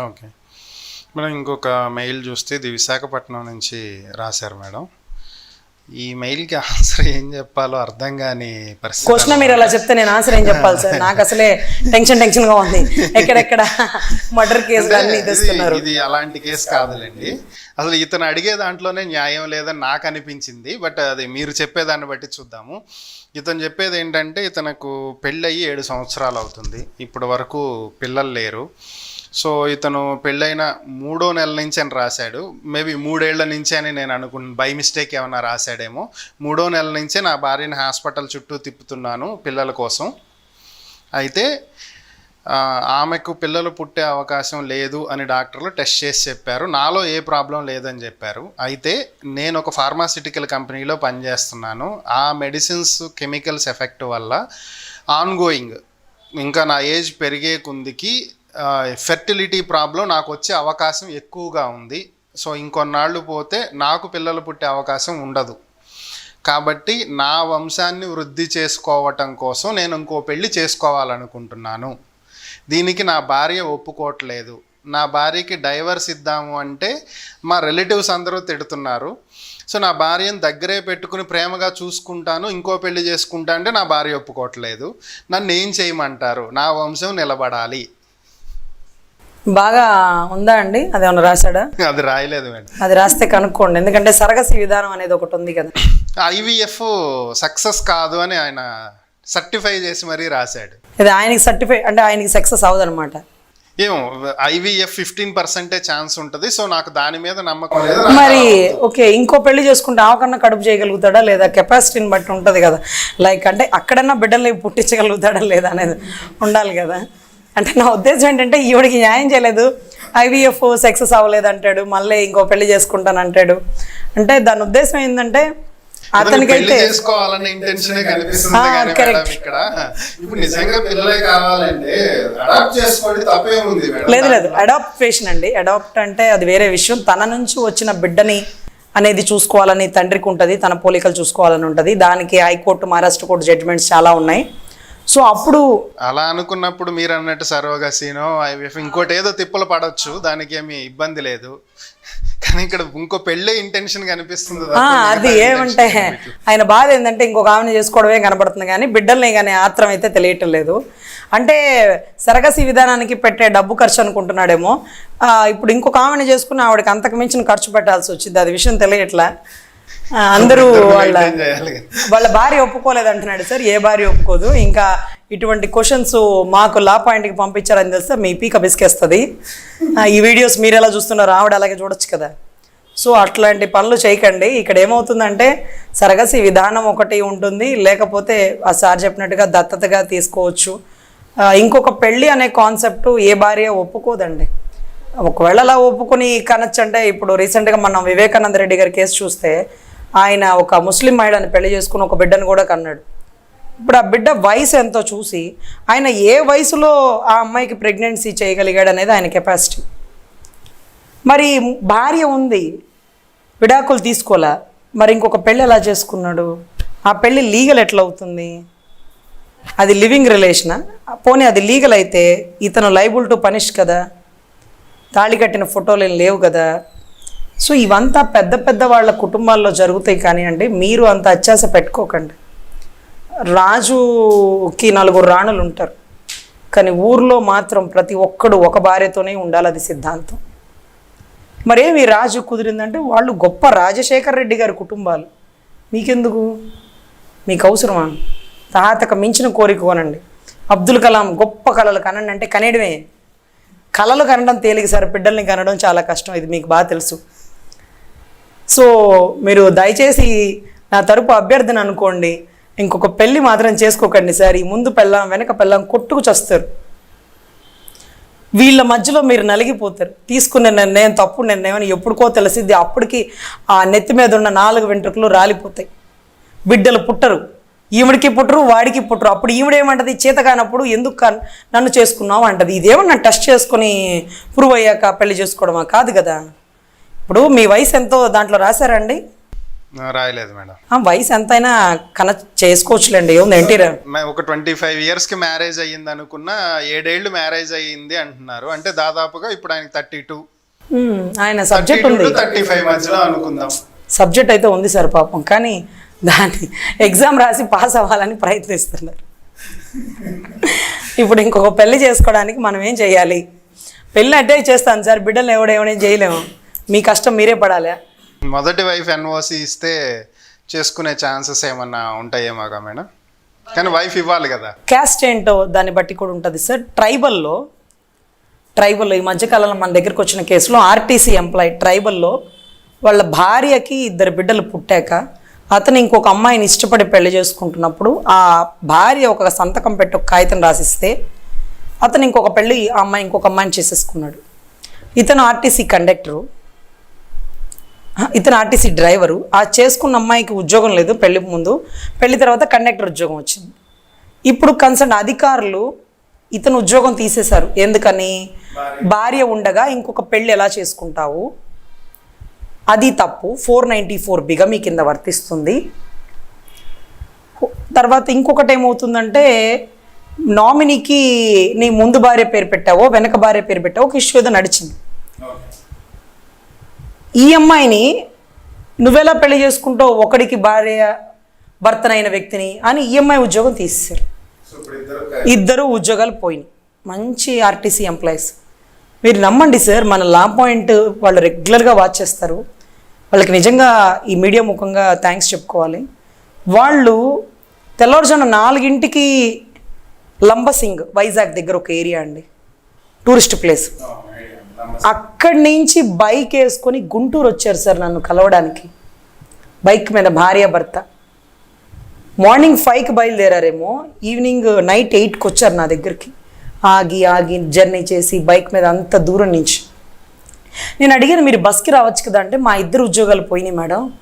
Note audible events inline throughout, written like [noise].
Okay. Madam ఇంకొక mail చూస్తే ఇది విశాఖపట్నం నుంచి రాశారు మేడం. ఈ మెయిల్కి ఆన్సర్ ఏం చెప్పాలో అర్థం కాని పరిస్థితి క్వశ్చన్ మీరు అలా చెప్తే నేను ఆన్సర్ ఏం చెప్పాలి సార్? నాకు అసలే టెన్షన్ టెన్షన్గా ఉంది. ఎక్కడెక్కడ మర్డర్ కేసులు అన్ని ఇది- తెస్తున్నారు. ఇది అలాంటి కేసు కాదులేండి. అసలు ఇతను అడిగే దాంట్లోనే న్యాయం లేదని నాకు అనిపించింది. బట్ అది మీరు చెప్పేదాన్ని బట్టి చూద్దాము. ఇతను చెప్పేది ఏంటంటే ఇతనకు పెళ్ళయి ఏడు సంవత్సరాలు అవుతుంది. ఇప్పటి వరకు పిల్లలు లేరు. సో ఇతను పెళ్ళైన మూడో నెల నుంచి అని రాశాడు. మేబీ మూడేళ్ళ నుంచి అని నేను అనుకున్నాను బై మిస్టేక్ ఏమైనా రాశాడేమో. మూడో నెల నుంచే నా భార్యని హాస్పిటల్ చుట్టూ తిప్పుతున్నాను పిల్లల కోసం. అయితే ఆమెకు పిల్లలు పుట్టే అవకాశం లేదు అని డాక్టర్లు టెస్ట్ చేసి చెప్పారు. నాలో ఏ ప్రాబ్లం లేదని చెప్పారు. అయితే నేను ఒక ఫార్మాసిటికల్ కంపెనీలో పనిచేస్తున్నాను. ఆ మెడిసిన్స్ కెమికల్స్ ఎఫెక్ట్ వల్ల ఆన్గోయింగ్ ఇంకా నా ఏజ్ పెరిగే కుందికి ఫెర్టిలిటీ ప్రాబ్లం నాకు వచ్చే అవకాశం ఎక్కువగా ఉంది. సో ఇంకొన్నాళ్ళు పోతే నాకు పిల్లలు పుట్టే అవకాశం ఉండదు. కాబట్టి నా వంశాన్ని వృద్ధి చేసుకోవటం కోసం నేను ఇంకో పెళ్ళి చేసుకోవాలనుకుంటున్నాను. దీనికి నా భార్య ఒప్పుకోవట్లేదు. నా భార్యకి డైవర్స్ ఇద్దాము అంటే మా రిలేటివ్స్ అందరూ తిడుతున్నారు. సో నా భార్యను దగ్గరే పెట్టుకుని ప్రేమగా చూసుకుంటాను ఇంకో పెళ్ళి చేసుకుంటా అంటే నా భార్య ఒప్పుకోవట్లేదు. నన్ను ఏం చేయమంటారు? నా వంశం నిలబడాలి. బాగా ఉందా అండి? అది ఏమన్నా రాశాడా? అది రాయలేదు అది రాస్తే కనుక్కోండి. ఎందుకంటే సరగసి విధానం అనేది ఒకటి ఉంది కదా. ఐవీఎఫ్ సక్సెస్ కాదు అని ఆయన సర్టిఫై చేసి మరీ రాశాడు. ఇది ఆయనకి సర్టిఫై అంటే ఆయనకి సక్సెస్ అవ్వదన్నమాట ఏమో ఐవీఎఫ్ ఫిఫ్టీన్ పర్సెంటే ఛాన్స్ ఉంటుంది. సో నాకు దాని మీద నమ్మకం లేదు. మరి ఓకే ఇంకో పెళ్ళి చేసుకుంటే ఆవకన్నా కడుపు చేయగలుగుతాడా? లేదా కెపాసిటీని బట్టి ఉంటుంది కదా. లైక్ అంటే అక్కడన్నా బిడ్డల్ని పుట్టించగలుగుతాడా లేదా అనేది ఉండాలి కదా. అంటే నా ఉద్దేశం ఏంటంటే ఈవిడికి న్యాయం చేయలేదు. ఐవీఎఫ్ సక్సెస్ అవ్వలేదు అంటాడు. మళ్ళీ ఇంకో పెళ్ళి చేసుకుంటాను అంటాడు. అంటే దాని ఉద్దేశం ఏంటంటే అతనికైతే చేసుకోవాలనే ఇంటెన్షన్ కనిపిస్తుంది ఆ, కానీ correct. మేడం ఇక్కడ. ఇప్పుడు నిజంగా పిల్లలే కావాలంటే అడాప్ట్ చేసుకోండి తప్పే ఉంది మేడం లేదు లేదు. అడాప్టేషన్ అండి. అడాప్ట్ అంటే అది వేరే విషయం. తన నుంచి వచ్చిన బిడ్డని అనేది చూసుకోవాలని తండ్రికి ఉంటుంది. తన పోలికలు చూసుకోవాలని ఉంటుంది. దానికి హైకోర్టు మహారాష్ట్ర కోర్టు జడ్జిమెంట్స్ చాలా ఉన్నాయి. సో అప్పుడు అలా అనుకున్నప్పుడు మీరు అన్నట్టు ఐవీఎఫ్ ఇంకోటి ఏదో తిప్పలు పడవచ్చు దానికి ఏమి ఇబ్బంది లేదు. కానీ ఇక్కడ ఇంకో పెళ్ళే ఇంటెన్షన్ కనిపిస్తుంది అది ఏమంటే. ఆయన బాధ ఏంటంటే ఇంకొక ఆమెను చేసుకోవడమే కనబడుతుంది కానీ బిడ్డల్ని కానీ ఆత్రం అయితే తెలియటం లేదు. అంటే సరగసి విధానానికి పెట్టే డబ్బు ఖర్చు అనుకుంటున్నాడేమో. ఇప్పుడు ఇంకొక ఆమెను చేసుకుని ఆవిడకి అంతకు మించిన ఖర్చు పెట్టాల్సి వచ్చింది. అది విషయం తెలియట్లా? [laughs] అందరూ వాళ్ళ. వాళ్ళ భార్య ఒప్పుకోలేదు అంటున్నాడు సార్ ఏ భార్య ఒప్పుకోదు. ఇంకా ఇటువంటి క్వశ్చన్స్ మాకు లా పాయింట్కి పంపించారని తెలిస్తే మీ పీక బిసికేస్తుంది ఈ వీడియోస్ మీరు ఎలా చూస్తున్నారు ఆవిడ అలాగే చూడొచ్చు కదా. సో అట్లాంటి పనులు చేయకండి. ఇక్కడ ఏమవుతుందంటే సరగసి విధానం ఒకటి ఉంటుంది. లేకపోతే ఆ సార్ చెప్పినట్టుగా దత్తతగా తీసుకోవచ్చు. ఇంకొక పెళ్ళి అనే కాన్సెప్ట్ ఏ భార్య ఒప్పుకోదండి. ఒకవేళ అలా ఒప్పుకొని కనొచ్చు అంటే ఇప్పుడు రీసెంట్గా మనం వివేకానంద రెడ్డి గారి కేసు చూస్తే ఆయన ఒక ముస్లిం మహిళని పెళ్ళి చేసుకుని ఒక బిడ్డను కూడా కన్నాడు. ఇప్పుడు ఆ బిడ్డ వయసు ఎంతో చూసి ఆయన ఏ వయసులో ఆ అమ్మాయికి ప్రెగ్నెన్సీ చేయగలిగాడు అనేది ఆయన కెపాసిటీ మరి భార్య ఉంది విడాకులు తీసుకోలే మరి ఇంకొక పెళ్ళి ఎలా చేసుకున్నాడు? ఆ పెళ్ళి లీగల్ ఎట్లా అవుతుంది? అది లివింగ్ రిలేషనా? పోనీ అది లీగల్ అయితే ఇతను లైబుల్ టు పనిష్ కదా? తాళి కట్టిన ఫోటోలు ఏం లేవు కదా. సో ఇవంతా పెద్ద పెద్ద వాళ్ళ కుటుంబాల్లో జరుగుతాయి కానివ్వండి మీరు అంత అత్యాస పెట్టుకోకండి. రాజుకి నలుగురు రాణులు ఉంటారు. కానీ ఊర్లో మాత్రం ప్రతి ఒక్కడు ఒక భార్యతోనే ఉండాలి అది సిద్ధాంతం. మరేమి రాజు కుదిరిందంటే వాళ్ళు గొప్ప రాజశేఖర్ రెడ్డి గారి కుటుంబాలు. మీకెందుకు? మీకు అవసరమా? తాతక మించిన కోరిక కొనండి. అబ్దుల్ కలాం గొప్ప కళలు కనండి అంటే కనేయడమే. కళలు కనడం తేలిక సార్ బిడ్డల్ని కనడం చాలా కష్టం. ఇది మీకు బాగా తెలుసు. సో మీరు దయచేసి నా తరపు అభ్యర్థన అనుకోండి. ఇంకొక పెళ్ళి మాత్రం చేసుకోకండి సార్. ఈ ముందు పెళ్ళాం వెనక పెళ్ళాం కొట్టుకు చస్తారు. వీళ్ళ మధ్యలో మీరు నలిగిపోతారు. తీసుకున్న నిర్ణయం తప్పు నిర్ణయం అని ఎప్పుడుకో తెలిసిద్ది. అప్పటికి ఆ నెత్తి మీద ఉన్న నాలుగు వెంట్రుకలు రాలిపోతాయి. బిడ్డలు పుట్టరు. ఈవిడికి పుట్టరు వాడికి పుట్టరు అప్పుడు ఈవిడేమంటది? చేత కానప్పుడు ఎందుకు నన్ను చేసుకున్నావు అంటది. ఇదేమన్నా టెస్ట్ చేసుకొని ప్రూవ్ అయ్యాక పెళ్ళి చేసుకోవడమా? కాదు కదా. ఇప్పుడు మీ వయసు ఎంతో దాంట్లో రాశారండి? రాయలేదు మేడం. ఆ, వయసు ఎంతైనా కనెక్ట్ చేసుకోవచ్చులేండి. మ- ఒక ట్వంటీ ఫైవ్ ఇయర్స్కి మ్యారేజ్ అయ్యింది అనుకున్న ఏడేళ్ళు మ్యారేజ్ అయ్యింది అంటున్నారు. అంటే దాదాపుగా ఇప్పుడు ఆయనకి థర్టీ టూ. ఆయన సబ్జెక్ట్ ఉంది. థర్టీ ఫైవ్ మధ్యలో అనుకుందాం. సబ్జెక్ట్ అయితే ఉంది సార్ పాపం. కానీ దాన్ని ఎగ్జామ్ రాసి పాస్ అవ్వాలని ప్రయత్నిస్తున్నారు. ఇప్పుడు ఇంకొక పెళ్ళి చేసుకోవడానికి మనం ఏం చేయాలి? పెళ్ళి అంటే చేస్తాను సార్ బిడ్డలు ఎవడేమని చేయలేము. మీ కష్టం మీరే పడాలి. మొదటి వైఫ్ ఎన్ఓసి ఇస్తే చేసుకునే ఛాన్సెస్ ఏమన్నా ఉంటాయేమోగా మేడం? కానీ వైఫ్ ఇవ్వాలి కదా. క్యాస్ట్ ఏంటో దాన్ని బట్టి కూడా ఉంటుంది సార్. ట్రైబల్లో ట్రైబల్లో ఈ మధ్యకాలంలో మన దగ్గరికి వచ్చిన కేసులో ఆర్టీసీ ఎంప్లాయ్ ట్రైబల్లో వాళ్ళ భార్యకి ఇద్దరు బిడ్డలు పుట్టాక అతను ఇంకొక అమ్మాయిని ఇష్టపడి పెళ్ళి చేసుకుంటున్నప్పుడు ఆ భార్య ఒక సంతకం పెట్టి ఒక కాగితం రాసిస్తే అతను ఇంకొక పెళ్ళి ఆ అమ్మాయి ఇంకొక అమ్మాయిని చేసేసుకున్నాడు. ఇతను ఆర్టీసీ కండక్టరు. ఇతను ఆర్టీసీ డ్రైవరు. ఆ చేసుకున్న అమ్మాయికి ఉద్యోగం లేదు పెళ్ళి ముందు. పెళ్ళి తర్వాత కండక్టర్ ఉద్యోగం వచ్చింది. ఇప్పుడు కన్సర్న్ అధికారులు ఇతను ఉద్యోగం తీసేశారు. ఎందుకని? భార్య. ఉండగా ఇంకొక పెళ్ళి ఎలా చేసుకుంటావు? అది తప్పు. ఫోర్ నైంటీ ఫోర్ బిగమి కింద వర్తిస్తుంది. తర్వాత ఇంకొకటి ఏమవుతుందంటే నామినీకి నీ ముందు భార్య పేరు పెట్టావో వెనక భార్య పేరు పెట్టావో ఒక ఇష్యూ ఏదో నడిచింది. ఈ అమ్మాయిని నువ్వెలా పెళ్ళి చేసుకుంటావు? ఒకడికి భార్య భర్తనైన వ్యక్తిని అని ఈ అమ్మాయి ఉద్యోగం తీసేశారు. ఇద్దరు ఉద్యోగాలు పోయినాయి. మంచి ఆర్టీసీ ఎంప్లాయీస్. మీరు నమ్మండి సార్ మన లా పాయింట్ వాళ్ళు రెగ్యులర్గా వాచ్ చేస్తారు. వాళ్ళకి నిజంగా ఈ మీడియా ముఖంగా థ్యాంక్స్ చెప్పుకోవాలి. వాళ్ళు తెల్లవారుజామున నాలుగింటికి లంబసింగ్ వైజాగ్ దగ్గర ఒక ఏరియా అండి. Tourist place. అక్కడి నుంచి బైక్ వేసుకొని గుంటూరు వచ్చారు సార్ నన్ను కలవడానికి. బైక్ మీద భార్య భర్త. మార్నింగ్ ఫైవ్కి బయలుదేరారేమో ఈవినింగ్ నైట్ ఎయిట్కి వచ్చారు నా దగ్గరికి. ఆగి ఆగి జర్నీ చేసి బైక్ మీద అంత దూరం నుంచి. నేను అడిగాను మీరు బస్కి రావచ్చు కదా అంటే మా ఇద్దరు ఉద్యోగాలు పోయినాయి మేడం.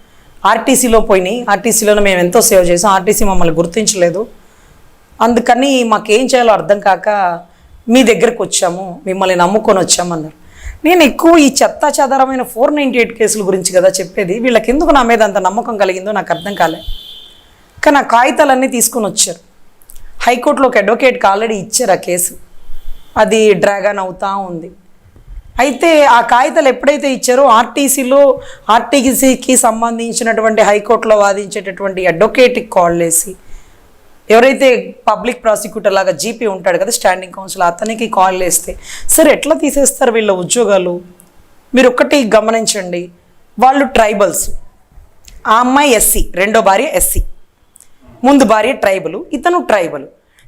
ఆర్టీసీలో పోయినాయి. ఆర్టీసీలోనే మేము ఎంతో సేవ చేసాం. ఆర్టీసీ మమ్మల్ని గుర్తించలేదు. అందుకని మాకేం చేయాలో అర్థం కాక మీ దగ్గరకు వచ్చాము. మిమ్మల్ని నమ్ముకొని వచ్చామన్నారు. నేను ఎక్కువ ఈ చెత్త చెదరమైన ఫోర్ నైంటీ ఎయిట్ కేసుల గురించి కదా చెప్పేది. వీళ్ళకి ఎందుకు నా మీద అంత నమ్మకం కలిగిందో నాకు అర్థం కాలే. కానీ ఆ కాగితాలన్నీ తీసుకొని వచ్చారు. హైకోర్టులో ఒక అడ్వకేట్కి ఆల్రెడీ ఇచ్చారు ఆ కేసు. అది డ్రాగన్ అవుతా ఉంది. అయితే ఆ కాగితాలు ఎప్పుడైతే ఇచ్చారో ఆర్టీసీలో ఆర్టీసీకి సంబంధించినటువంటి హైకోర్టులో వాదించేటటువంటి అడ్వకేట్కి కాల్ చేసి ఎవరైతే పబ్లిక్ ప్రాసిక్యూటర్ లాగా జీపీ ఉంటాడు కదా స్టాండింగ్ కౌన్సిల్ అతనికి కాల్ చేస్తే సార్ ఎట్లా తీసేస్తారు వీళ్ళ ఉద్యోగాలు? మీరు ఒక్కటి గమనించండి. వాళ్ళు ట్రైబల్స్. ఆ అమ్మాయి ఎస్సీ రెండో భార్య ఎస్సీ. ముందు భార్య ట్రైబల్ ఇతను ట్రైబల్.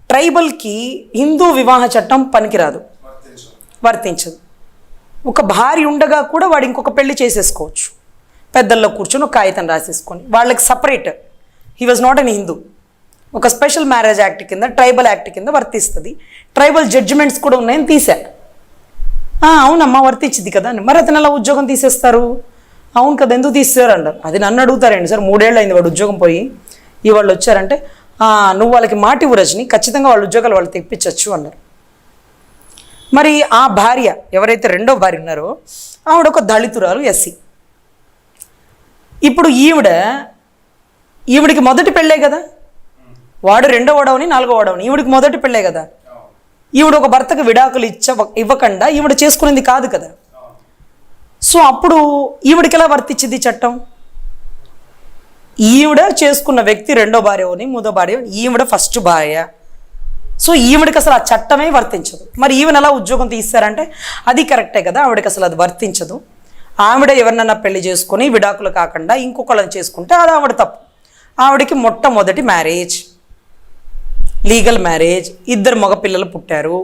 ట్రైబల్కి హిందూ వివాహ చట్టం పనికిరాదు. వర్తించదు. ఒక భార్య ఉండగా కూడా వాడు ఇంకొక పెళ్ళి చేసేసుకోవచ్చు. పెద్దల్లో కూర్చొని ఒక కాగితం రాసేసుకొని. వాళ్ళకి separate he was not an Hindu ఒక స్పెషల్ మ్యారేజ్ యాక్ట్ కింద ట్రైబల్ యాక్ట్ కింద వర్తిస్తుంది. ట్రైబల్ జడ్జిమెంట్స్ కూడా ఉన్నాయని తీసా అవునమ్మా వర్తించింది కదా అని. మరి అతను అలా ఉద్యోగం తీసేస్తారు? అవును కదా ఎందుకు తీసేశారు అంటారు. అది నన్ను అడుగుతారండి సార్. మూడేళ్ళు అయింది వాడు ఉద్యోగం పోయి. ఇవాళ్ళు వచ్చారంటే నువ్వు వాళ్ళకి మాట ఇవ్వు రజని. ఖచ్చితంగా వాళ్ళ ఉద్యోగాలు వాళ్ళు తెప్పించవచ్చు అన్నారు మరి ఆ భార్య ఎవరైతే రెండో భార్య ఉన్నారో ఆవిడ ఒక దళితురాలు ఎస్సీ. ఇప్పుడు ఈవిడ ఈవిడికి మొదటి పెళ్ళే కదా? వాడు రెండో వాడవని నాలుగో వాడవని. ఈవిడికి మొదటి పెళ్ళే కదా? ఈవిడ ఒక భర్తకు విడాకులు ఇచ్చ ఇవ్వకుండా ఈవిడ చేసుకునేది కాదు కదా? సో అప్పుడు ఈవిడికి ఎలా వర్తించింది ఈ చట్టం? ఈవిడ చేసుకున్న వ్యక్తి రెండో భార్య అని మూడో భార్య ఈవిడ ఫస్ట్ భార్య. సో ఈవిడికి అసలు ఆ చట్టమే వర్తించదు. మరి ఈవిడ ఎలా ఉద్యోగం తీస్తారంటే అది కరెక్టే కదా ఆవిడకి అసలు అది వర్తించదు. ఆవిడ ఎవరినన్నా పెళ్ళి చేసుకొని విడాకులు కాకుండా ఇంకొకళ్ళని చేసుకుంటే అది ఆవిడ తప్పు. ఆవిడకి మొట్టమొదటి మ్యారేజ్. Legal marriage. ఇద్దరు మగపిల్లలు పుట్టారు.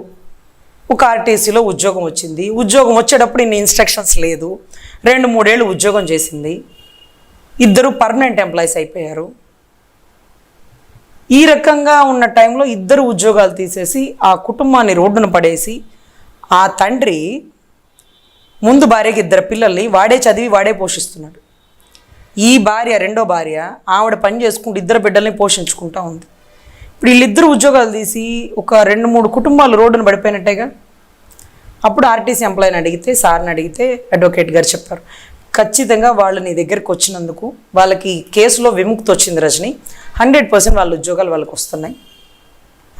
ఒక ఆర్టీసీలో ఉద్యోగం వచ్చింది. ఉద్యోగం వచ్చేటప్పుడు ఇన్ని ఇన్స్ట్రక్షన్స్ లేదు. రెండు మూడేళ్ళు ఉద్యోగం చేసింది. ఇద్దరు పర్మనెంట్ ఎంప్లాయీస్ అయిపోయారు. ఈ రకంగా ఉన్న టైంలో ఇద్దరు ఉద్యోగాలు తీసేసి ఆ కుటుంబాన్ని రోడ్డున పడేసి ఆ తండ్రి ముందు భార్యకి ఇద్దరు పిల్లల్ని వాడే చదివి వాడే పోషిస్తున్నాడు. ఈ భార్య రెండో భార్య ఆవిడ పని చేసుకుంటూ ఇద్దరు బిడ్డల్ని పోషించుకుంటా ఉంది. ఇప్పుడు వీళ్ళిద్దరు ఉద్యోగాలు తీసి ఒక రెండు మూడు కుటుంబాలు రోడ్డున పడిపోయినట్టేగా? అప్పుడు ఆర్టీసీ ఎంప్లాయీని అడిగితే సార్ని అడిగితే అడ్వకేట్ గారు చెప్పారు ఖచ్చితంగా వాళ్ళు నీ దగ్గరికి వచ్చినందుకు వాళ్ళకి కేసులో విముక్తి వచ్చింది రజని. హండ్రెడ్ పర్సెంట్ వాళ్ళ ఉద్యోగాలు వాళ్ళకి వస్తున్నాయి.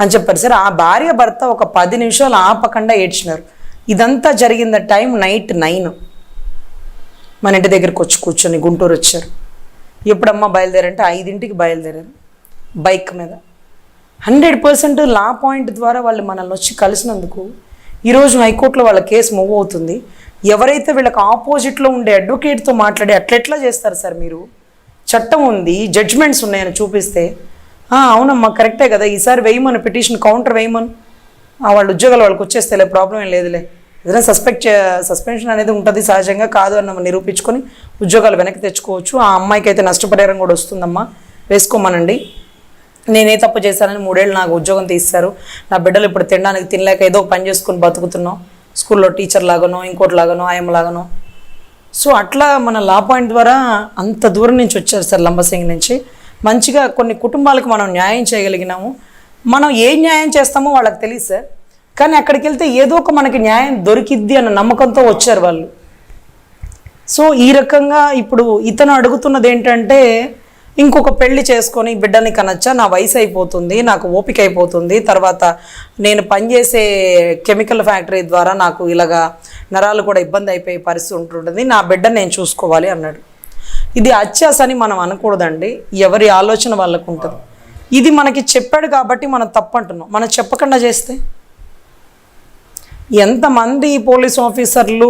అని చెప్పారు సార్. ఆ భార్య భర్త ఒక పది నిమిషాలు ఆపకుండా ఏడ్చినారు. ఇదంతా జరిగిన టైం నైట్ నైన్. మన ఇంటి దగ్గరికి వచ్చి కూర్చొని గుంటూరు వచ్చారు. ఎప్పుడమ్మా బయలుదేరంటే ఐదింటికి బయలుదేరారు. బైక్ మీద. హండ్రెడ్ పర్సెంట్ లా పాయింట్ ద్వారా వాళ్ళు మనల్ని వచ్చి కలిసినందుకు ఈరోజు హైకోర్టులో వాళ్ళ కేసు మూవ్ అవుతుంది. ఎవరైతే వీళ్ళకి ఆపోజిట్లో ఉండే అడ్వకేట్తో మాట్లాడి అట్లెట్లా చేస్తారు సార్ మీరు? చట్టం ఉంది జడ్జ్మెంట్స్ ఉన్నాయని చూపిస్తే. అవునమ్మా కరెక్టే కదా. ఈసారి వేయమని పిటిషన్ కౌంటర్ వేయమని. వాళ్ళ ఉద్యోగాలు వాళ్ళకి వచ్చేస్తేలే ప్రాబ్లం ఏం లేదులే. ఏదైనా సస్పెక్ట్ సస్పెన్షన్ అనేది ఉంటుంది సహజంగా కాదు అన్న నిరూపించుకొని ఉద్యోగాలు వెనక్కి తెచ్చుకోవచ్చు. ఆ అమ్మాయికి అయితే నష్టపరిహారం కూడా వస్తుందమ్మా. వేసుకోమనండి. నేనే తప్పు చేశానని మూడేళ్ళు నాకు ఉద్యోగం తీస్తారు. నా బిడ్డలు ఇప్పుడు తినడానికి తినలేక ఏదో పని చేసుకుని బతుకుతున్నాం. స్కూల్లో టీచర్ లాగానో ఇంకోటి లాగానో ఆయమ్మ లాగానో. సో అట్లా మన లా పాయింట్ ద్వారా అంత దూరం నుంచి వచ్చారు సార్ లంబసింగ్ నుంచి. మంచిగా కొన్ని కుటుంబాలకు మనం న్యాయం చేయగలిగినాము. మనం ఏ న్యాయం చేస్తామో వాళ్ళకి తెలియదు సార్. కానీ అక్కడికి వెళ్తే ఏదో ఒక మనకి న్యాయం దొరికిద్ది అన్న నమ్మకంతో వచ్చారు వాళ్ళు. సో ఈ రకంగా ఇప్పుడు ఇతను అడుగుతున్నది ఏంటంటే ఇంకొక పెళ్ళి చేసుకొని బిడ్డని కనొచ్చా? నా వయసు అయిపోతుంది నాకు ఓపిక అయిపోతుంది. తర్వాత నేను పనిచేసే కెమికల్ ఫ్యాక్టరీ ద్వారా నాకు ఇలాగా నరాలు కూడా ఇబ్బంది అయిపోయే పరిస్థితి ఉంటుంటుంది. నా బిడ్డని నేను చూసుకోవాలి అన్నాడు. ఇది అత్యాస అని మనం అనకూడదండి. ఎవరి ఆలోచన వాళ్ళకు ఉంటుంది. ఇది మనకి చెప్పాడు కాబట్టి మనం తప్పు అంటున్నాం. మనం చెప్పకుండా చేస్తే? ఎంతమంది పోలీస్ ఆఫీసర్లు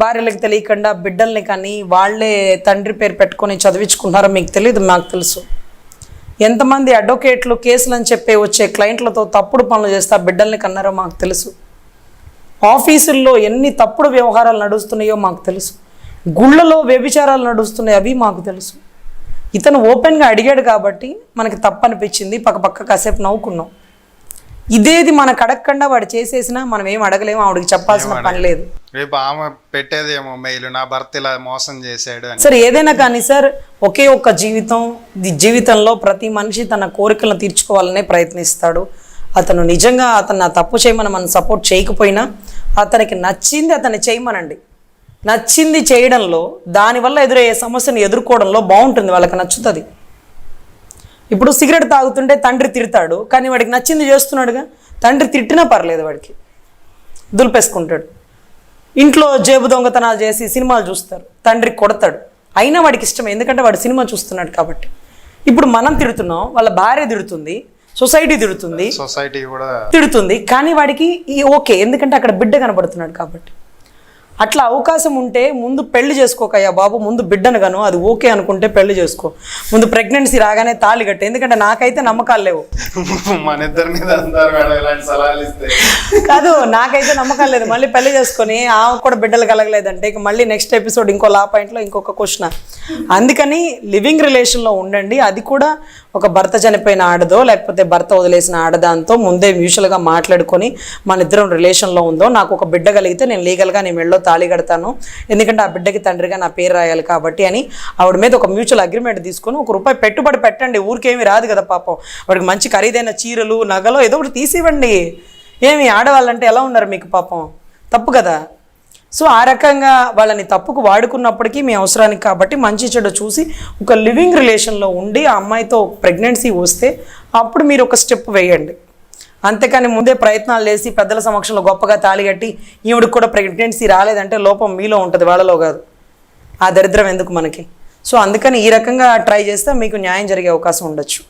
భార్యలకు తెలియకుండా బిడ్డల్ని కానీ వాళ్ళే తండ్రి పేరు పెట్టుకొని చదివించుకుంటున్నారో మీకు తెలియదు మాకు తెలుసు. ఎంతమంది అడ్వకేట్లు కేసులు అని చెప్పి వచ్చే క్లయింట్లతో తప్పుడు పనులు చేస్తే బిడ్డల్ని కన్నారో మాకు తెలుసు. ఆఫీసుల్లో ఎన్ని తప్పుడు వ్యవహారాలు నడుస్తున్నాయో మాకు తెలుసు. గుళ్ళలో వ్యభిచారాలు నడుస్తున్నాయి అవి మాకు తెలుసు. ఇతను ఓపెన్గా అడిగాడు కాబట్టి మనకి తప్పనిపించింది పక్కపక్క పక్క పక్క కాసేపు నవ్వుకున్నాం. ఇదేది మనకు అడగకుండా వాడు చేసేసినా మనం ఏం అడగలేము ఆవిడకి చెప్పాల్సిన పని లేదు. రేపు ఆమె పెట్టేదేమో మెయిల్ నా భర్త ఇలా మోసం చేశాడు అని. సార్ ఏదైనా కానీ సార్ ఒకే ఒక్క జీవితం ఈ జీవితంలో ప్రతి మనిషి తన కోరికలను తీర్చుకోవాలనే ప్రయత్నిస్తాడు. అతను నిజంగా అతను తప్పు చేయమని మనం సపోర్ట్ చేయకపోయినా అతనికి నచ్చింది అతన్ని చేయమనండి. నచ్చింది చేయడంలో దానివల్ల ఎదురయ్యే సమస్యను ఎదుర్కోవడంలో బాగుంటుంది వాళ్ళకి నచ్చుతుంది. ఇప్పుడు సిగరెట్ తాగుతుంటే తండ్రి తిడతాడు కానీ వాడికి నచ్చింది చేస్తున్నాడుగా? తండ్రి తిట్టినా పర్లేదు వాడికి. దులిపేసుకుంటాడు. ఇంట్లో జేబు దొంగతనాలు చేసి సినిమాలు చూస్తారు. తండ్రి కొడతాడు. అయినా వాడికి ఇష్టం ఎందుకంటే వాడు సినిమా చూస్తున్నాడు కాబట్టి. ఇప్పుడు మనం తిడుతున్నాం వాళ్ళ భార్య తిడుతుంది సొసైటీ తిడుతుంది. సొసైటీ కూడా తిడుతుంది కానీ వాడికి ఈ ఓకే ఎందుకంటే అక్కడ బిడ్డ కనబడుతున్నాడు కాబట్టి. అట్లా అవకాశం ఉంటే ముందు పెళ్ళి చేసుకోకయ్యా బాబు ముందు బిడ్డను గాను అది ఓకే అనుకుంటే పెళ్ళి చేసుకో. ముందు ప్రెగ్నెన్సీ రాగానే తాళి కట్టే ఎందుకంటే నాకైతే నమ్మకాలు లేవు. మన ఇద్దరి మీద అందరు మేడం ఇలాంటి సలహాలు ఇస్తే. కాదు నాకైతే నమ్మకం లేదు. మళ్ళీ పెళ్ళి చేసుకొని ఆమె కూడా బిడ్డలు కలగలేదంటే ఇక మళ్ళీ నెక్స్ట్ ఎపిసోడ్ ఇంకో లా పాయింట్లో ఇంకొక క్వశ్చన్ అందుకని లివింగ్ రిలేషన్లో ఉండండి. అది కూడా ఒక భర్త చనిపోయిన ఆడదో లేకపోతే భర్త వదిలేసిన ఆడదాంతో ముందే మ్యూచువల్గా మాట్లాడుకొని మన ఇద్దరం రిలేషన్లో ఉందో నాకు ఒక బిడ్డ కలిగితే నేను లీగల్గా నేను మెళ్ళో తాళి కడతాను. ఎందుకంటే ఆ బిడ్డకి తండ్రిగా నా పేరు రాయాలి కాబట్టి అని ఆవిడ మీద ఒక మ్యూచువల్ అగ్రిమెంట్ తీసుకొని ఒక రూపాయి పెట్టుబడి పెట్టండి. ఊరికేమీ రాదు కదా పాపం. వాడికి మంచి ఖరీదైన చీరలు నగలు ఏదో ఒకటి తీసివ్వండి. ఏమి ఆడవాళ్ళంటే ఎలా ఉన్నారు మీకు పాపం? తప్పు కదా? సో ఆ రకంగా వాళ్ళని తప్పుకు వాడుకున్నప్పటికీ మీ అవసరానికి కాబట్టి మంచి చెడు చూసి ఒక లివింగ్ రిలేషన్లో ఉండి ఆ అమ్మాయితో ప్రెగ్నెన్సీ వస్తే అప్పుడు మీరు ఒక స్టెప్ వేయండి. అంతేకాని ముందే ప్రయత్నాలు చేసి పెద్దల సమక్షంలో గొప్పగా తాళిగట్టి ఈవిడికి కూడా ప్రెగ్నెన్సీ రాలేదంటే లోపం మీలో ఉంటుంది వాళ్ళలో కాదు. ఆ దరిద్రం ఎందుకు మనకి? సో అందుకని ఈ రకంగా ట్రై చేస్తే మీకు న్యాయం జరిగే అవకాశం ఉండొచ్చు.